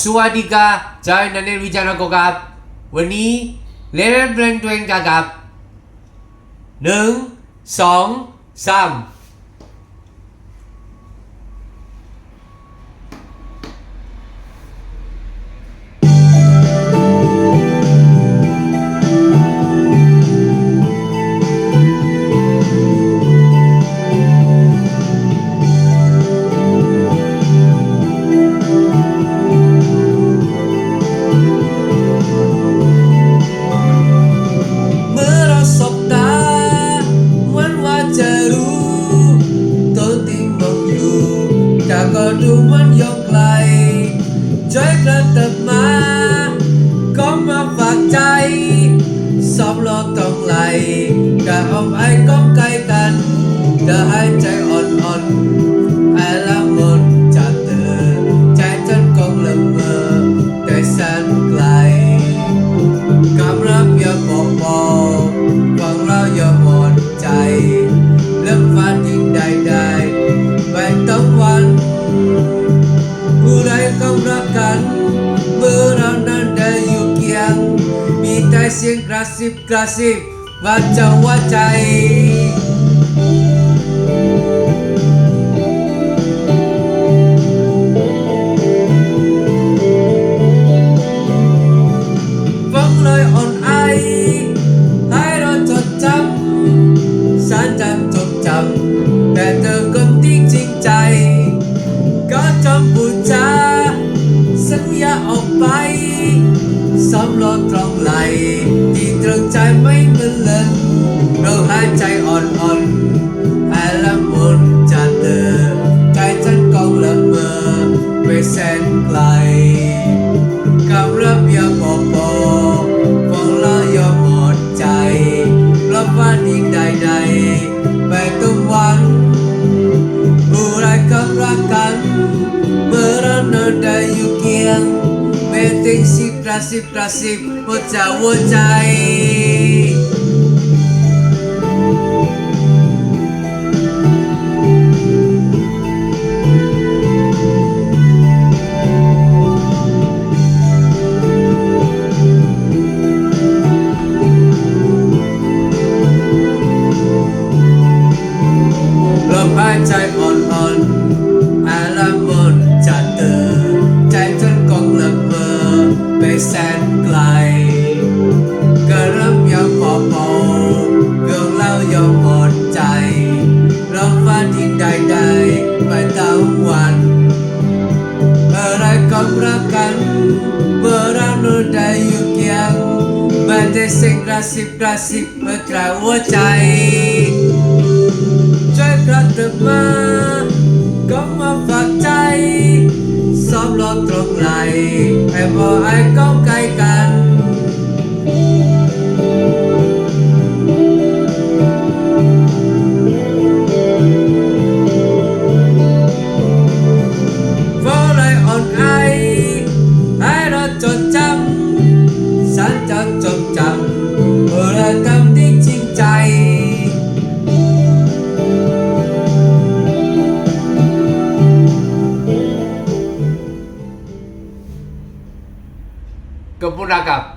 สวัสดีครับจอยนันเนวิจารณ์กครับวันนี้เลนเบรนด์ตัวเองครับหนึ่งสองสาม ก็ดูมันยกไกลใจกระเติบมา ก็มาฝากใจสอบรอต้องไหลกะเอาไอ้ก้องไกลกันก็ให้ใจอ มีแต่เสียงกระซิบกระซิบว่าจะว่าใจฟังเลยอ่อนไอให้เราจดจำสารจำจดจำแต่เธอคนที่จริงใจ ก็จำพูดจาสัญญาออกไป สำรอตรงไหลที่ตรึงใจไม่เหมือนเลินเราหายใจอ่อนๆ ติงสิบกระสิบกระสิบหัวใจหัวใจลมหายใจ ได้เสียงกระซิบกระซิบเมื่อกระหัวใจช่วยกระเติบมาก็มาฝากใจซ้อมรอตรงไหลให้พอไอ้ก็ keponakan.